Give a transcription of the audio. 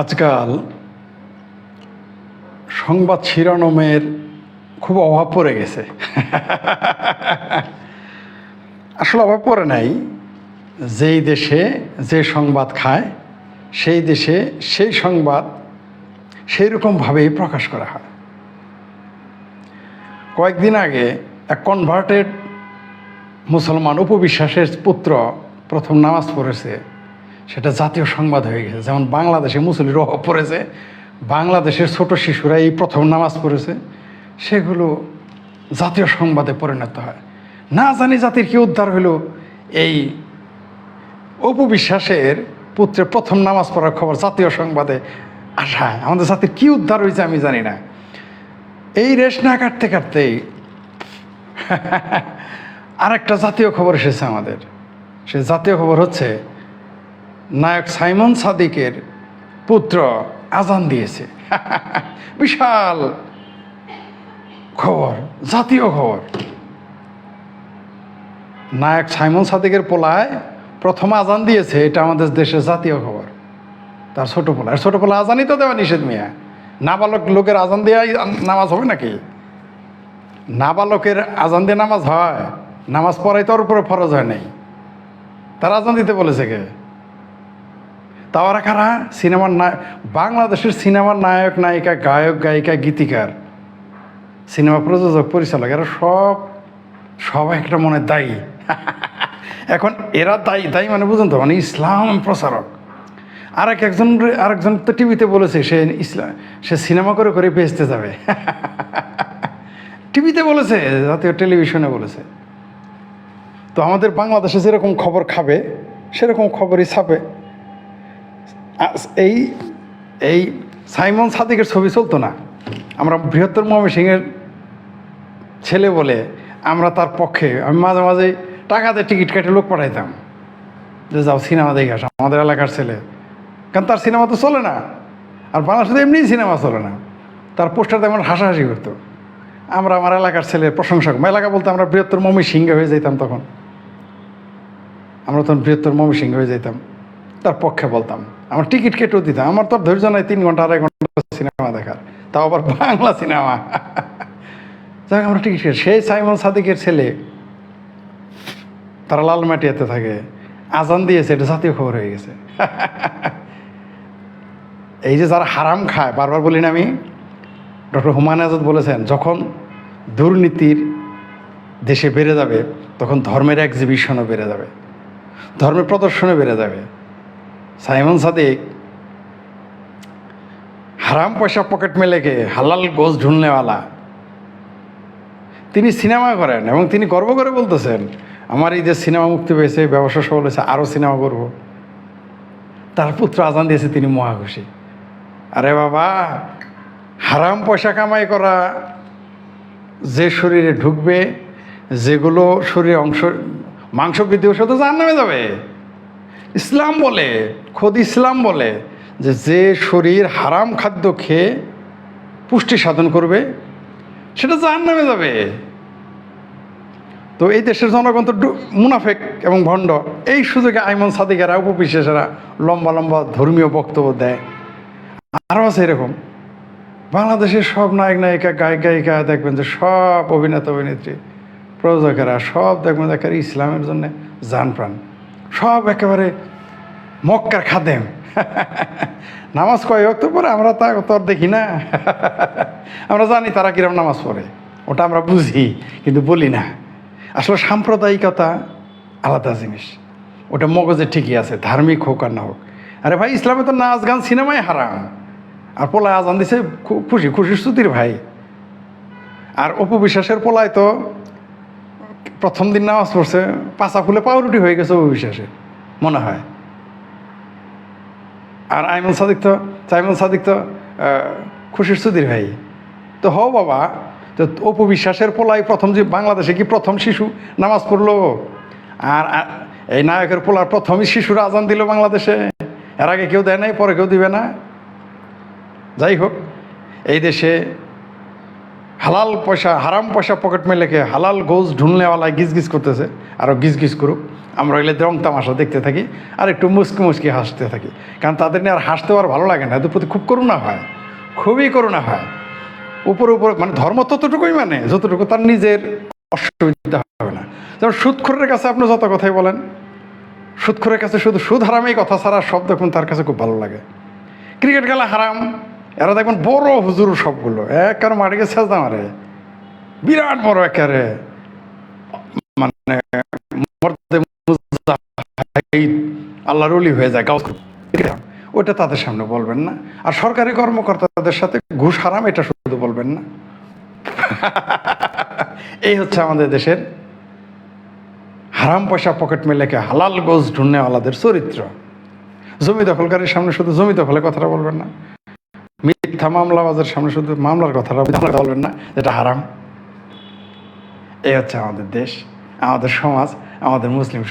আজকাল সংবাদ শিরোনামের খুব অভাব পড়ে গেছে। আসলে অভাব পড়ে নাই। যেই দেশে যে সংবাদ খায়, সেই দেশে সেই সংবাদ সেই রকমভাবেই প্রকাশ করা হয়। কয়েকদিন আগে এক কনভার্টেড মুসলমান উপবিশ্বাসের পুত্র প্রথম নামাজ পড়েছে। সেটা জাতীয় সংবাদ হয়ে গেছে। যেমন বাংলাদেশে মুসলির অভাব পড়েছে, বাংলাদেশের ছোট শিশুরা এই প্রথম নামাজ পড়েছে, সেগুলো জাতীয় সংবাদে পরিণত হয়। না জানি জাতির কি উদ্ধার হলো এই অপবিশ্বাসের পুত্রের প্রথম নামাজ পড়ার খবর জাতীয় সংবাদে আসায় আমাদের জাতির কি উদ্ধার হয়েছে আমি জানি না। এই রেশ না কাটতে কাটতেই আরেকটা জাতীয় খবর এসেছে আমাদের। সে জাতীয় খবর হচ্ছে নায়ক সাইমন সাদিকের পুত্র আজান দিয়েছে। বিশাল খবর, জাতীয় খবর। নায়ক সাইমন সাদিকের পোলায় প্রথম আজান দিয়েছে, এটা আমাদের দেশের জাতীয় খবর। তার ছোটো পোলা, আর ছোটো পোলা আজানই তো দেওয়া নিষেধ মিয়া। নাবালক লোকের আজান দিয়ে নামাজ হবে নাকি? নাবালকের আজান দিয়ে নামাজ হয়, নামাজ পড়াই তোর উপরে ফরজ হয় নাই। তার আজান দিতে বলেছে কে? তাওয়ারা কারা সিনেমার নায়ক বাংলাদেশের সিনেমার নায়ক, নায়িকা, গায়ক, গায়িকা, গীতিকার, সিনেমা প্রযোজক, পরিচালক, এরা সব সব একটা মনে দায়ী। এখন এরা দায়ী দায়ী মানে বুঝুন তো মানে ইসলাম প্রচারক। আর এক একজন আরেকজন তো টিভিতে বলেছে, সে ইসলাম সে সিনেমা করে করে বেচতে যাবে। টিভিতে বলেছে, জাতীয় টেলিভিশনে বলেছে। তো আমাদের বাংলাদেশে যেরকম খবর খাবে, সেরকম খবরই ছাপে। এই এই সাইমন সাদিকের ছবি চলতো না। আমরা বৃহত্তর ময়মনসিংহের ছেলে বলে আমরা তার পক্ষে, আমি মাঝে মাঝে টাকাতে টিকিট কেটে লোক পাঠাইতাম। যে যাও সিনেমা দেখে আসো, আমাদের এলাকার ছেলে। কারণ তার সিনেমা তো চলে না। আর বাংলাদেশে এমনিই সিনেমা চলে না। তার পোস্টারতে আমার হাসাহাসি করতো। আমরা আমার এলাকার ছেলের প্রশংসা। এলাকা বলতে আমরা বৃহত্তর মমি সিংহ হয়ে যেতাম তখন। আমরা তখন বৃহত্তর মমি সিংহ হয়ে যেতাম তার পক্ষে বলতাম। আমার টিকিট কেটেও দিতাম। আমার তো ধৈর্য নাই তিন ঘণ্টা আড়াই ঘণ্টা সিনেমা দেখার। তাও আবার বাংলা সিনেমা। যাই হোক, আমরা টিকিট কেটে সেই সাইমন সাদিকের ছেলে তারা লালমাটিয়াতে থাকে। আজান দিয়েছে এটা জাতীয় খবর হয়ে গেছে। এই যে যারা হারাম খায় বারবার বলি না আমি ডক্টর হুমায়ুন আজাদ বলেছেন যখন দুর্নীতির দেশে বেড়ে যাবে তখন ধর্মের এক্সিবিশনও বেড়ে যাবে। ধর্মের প্রদর্শনও বেড়ে যাবে। সাইমন সাদিক, হারাম পয়সা পকেট মেলেকে হালাল গোজ ঢুলনেওয়ালা। তিনি সিনেমা করেন এবং তিনি গর্ব করে বলতেছেন, আমার এই যে সিনেমা মুক্তি পেয়েছে, ব্যবসা সফল হয়েছে আরও সিনেমা করব। তার পুত্র আজান দিয়েছে, তিনি মহাখুশি আরে বাবা, হারাম পয়সা কামাই করা, যে শরীরে ঢুকবে, যেগুলো শরীরে অংশ মাংস বৃদ্ধি ওষুধ জান নামে যাবে। ইসলাম বলে, খোদ ইসলাম বলে যে যে শরীর হারাম খাদ্য খেয়ে পুষ্টি সাধন করবে, সেটা জাহান নামে যাবে। তো এই দেশের জনগণ তো মুনাফেক এবং ভণ্ড। এই সুযোগে আইমন সাদিকেরা উপবিশেষেরা লম্বা লম্বা ধর্মীয় বক্তব্য দেয়। আরও আছে এরকম। বাংলাদেশের সব নায়ক, নায়িকা, গায়ক, গায়িকা দেখবেন যে সব অভিনেতা, অভিনেত্রী, প্রযোজকেরা সব দেখবেন দেখার ইসলামের জন্য জান প্রাণ। সব একেবারে মক্কার খাদেম। নামাজ কয় তো পরে? আমরা তা তো দেখি না। আমরা জানি তারা কিরম নামাজ পড়ে। ওটা আমরা বুঝি, কিন্তু বলি না। আসলে সাম্প্রদায়িকতা আলাদা জিনিস। ওটা মগজে ঠিকই আছে, ধার্মিক হোক আর না হোক। আরে ভাই, ইসলামে তো নাচ গান সিনেমাই হারাম। আর পোলায় আজান দিছে খুশি, খুশির স্তুতির ভাই। আর অপবিশ্বাসের পোলায় তো প্রথম দিন নামাজ পড়ছে, পাঁচা ফুলে পাউরুটি হয়ে গেছে অপবিশ্বাসের মনে হয়। আর আইমন সাদিক তো সাইমন সাদিক তো খুশির সুদির ভাই। তো হও বাবা, তো অপবিশ্বাসের পোলাই প্রথম যে বাংলাদেশে কি প্রথম শিশু নামাজ পড়ল? আর এই নায়কের পোলার প্রথমই শিশুরা আজান দিল বাংলাদেশে। এর আগে কেউ দেয় নাই, পরে কেউ দিবে না। যাই হোক, এই দেশে হালাল পয়সা, হারাম পয়সা পকেট মেলেকে হালাল গোজ ঢুলনেওয়ালায় গিজ গিজ করতেছে আরও গিজ গিজ করুক। আমরা হইলে রং তামাশা দেখতে থাকি, আর একটু মুসকি মুসকি হাসতে থাকি। কারণ তাদের নিয়ে আর হাসতে আর ভালো লাগে না, এদের প্রতি খুব করুণা হয়, খুবই করুণা হয়। উপরে উপরে মানে ধর্ম ততটুকুই মানে যতটুকু তার নিজের অসুবিধা হবে না। যেমন সুদখোরের কাছে আপনি যত কথাই বলেন সুদখোরের কাছে শুধু সুদ হারামেই কথা ছাড়া সব দেখুন তার কাছে খুব ভালো লাগে। ক্রিকেট খেলা হারাম এরা দেখবেন বড় হুজুর সবগুলো। এক কারও মাঠে গিয়ে সেজদা মারে। বিরাট বড় একেবারে। মানে আল্লাহর হয়ে যায় ওটা তাদের সামনে বলবেন না। আর সরকারি কর্মকর্তাদের সাথে ঘুষ হারাম, এটা শুধু বলবেন না। এই হচ্ছে আমাদের দেশের হারাম পয়সা পকেট মেলেকে হালাল গোজ ঢুন্নেওয়ালাদের চরিত্র। জমি দখলকারীর সামনে শুধু জমি দখলের কথাটা বলবেন না। মিথ্যা মামলাবাজের সামনে শুধু মামলার কথাটা বলবেন না, যেটা হারাম। এই হচ্ছে আমাদের দেশ, আমাদের সমাজ, আমাদের মুসলিম